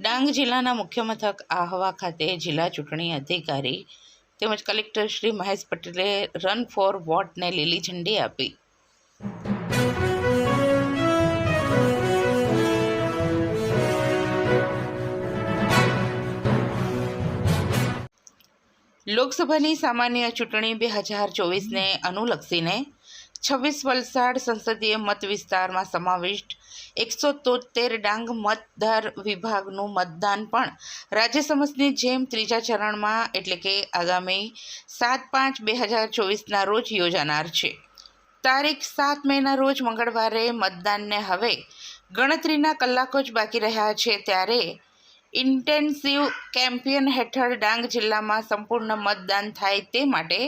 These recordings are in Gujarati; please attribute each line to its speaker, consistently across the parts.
Speaker 1: ડાંગ જિલ્લાના મુખ્ય મથક આહવા ખાતે જિલ્લા ચૂંટણી અધિકારી તેમજ કલેક્ટર શ્રી મહેશ પટેલે રન ફોર વોટને લીલી ઝંડી આપી. લોકસભાની સામાન્ય ચૂંટણી બે હજાર ચોવીસને અનુલક્ષીને છવ્વીસ વલસાડ સંસદીય મત વિસ્તારમાં સમાવિષ્ટ એકસો તોતેર ડાંગ મતદાર વિભાગનું મતદાન પણ રાજ્ય સમજની જેમ ત્રીજા ચરણમાં એટલે કે આગામી સાત પાંચ બે હજાર ચોવીસના રોજ યોજાનાર છે. તારીખ સાત મેના રોજ મંગળવારે મતદાનને હવે ગણતરીના કલાકો જ બાકી રહ્યા છે ત્યારે ઇન્ટેન્સિવ કેમ્પેન હેઠળ ડાંગ જિલ્લામાં સંપૂર્ણ મતદાન થાય તે માટે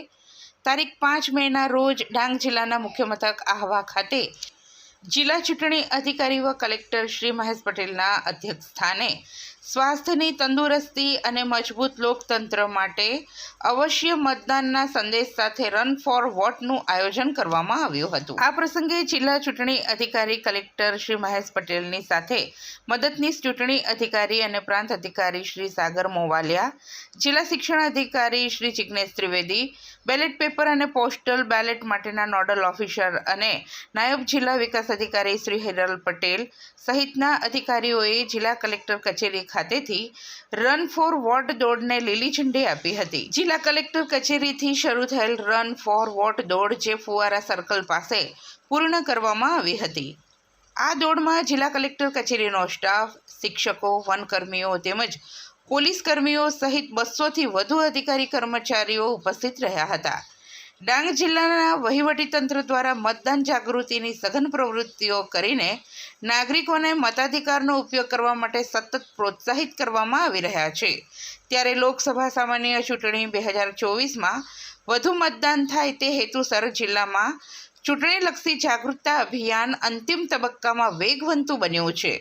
Speaker 1: તારીખ પાંચ મેના રોજ ડાંગ જિલ્લાના મુખ્ય મથક આહવા ખાતે જિલ્લા ચૂંટણી અધિકારી વ કલેક્ટર શ્રી મહેશ પટેલના અધ્યક્ષ સ્થાને સ્વાસ્થ્યની તંદુરસ્તી અને મજબૂત લોકતંત્ર માટે અવશ્ય મતદાનના સંદેશ સાથે રન ફોર વોટનું આયોજન કરવામાં આવ્યું હતું. આ પ્રસંગે જિલ્લા ચૂંટણી અધિકારી કલેક્ટર શ્રી મહેશ પટેલની સાથે મદદનીશ ચૂંટણી અધિકારી અને પ્રાંત અધિકારી શ્રી સાગર મોવાલિયા, જિલ્લા શિક્ષણ અધિકારી શ્રી જિજ્ઞેશ ત્રિવેદી, બેલેટ પેપર અને પોસ્ટલ બેલેટ માટેના નોડલ ઓફિસર અને નાયબ જિલ્લા વિકાસ અધિકારી શ્રી હેરલ પટેલ સહિતના અધિકારીઓએ જિલ્લા કલેક્ટર કચેરી ખાતેથી રન ફોર વોટ દોડને લીલી ઝંડી આપી હતી. જિલ્લા કલેક્ટર કચેરીથી શરૂ થયેલ રન ફોર વોટ દોડ જે ફુવારા સર્કલ પાસે પૂર્ણ કરવામાં આવી હતી. આ દોડમાં જિલ્લા કલેક્ટર કચેરીનો સ્ટાફ, શિક્ષકો, વનકર્મીઓ તેમજ પોલીસ કર્મીઓ સહિત બસોથી વધુ અધિકારી કર્મચારીઓ ઉપસ્થિત રહ્યા હતા. ડાંગ જિલ્લાના વહીવટીતંત્ર દ્વારા મતદાન જાગૃતિની સઘન પ્રવૃત્તિઓ કરીને નાગરિકોને મતાધિકારનો ઉપયોગ કરવા માટે સતત પ્રોત્સાહિત કરવામાં આવી રહ્યા છે. ત્યારે લોકસભા સામાન્ય ચૂંટણી બે હજાર ચોવીસમાં વધુ મતદાન થાય તે હેતુસર જિલ્લામાં ચૂંટણીલક્ષી જાગૃતતા અભિયાન અંતિમ તબક્કામાં વેગવંતુ બન્યું છે.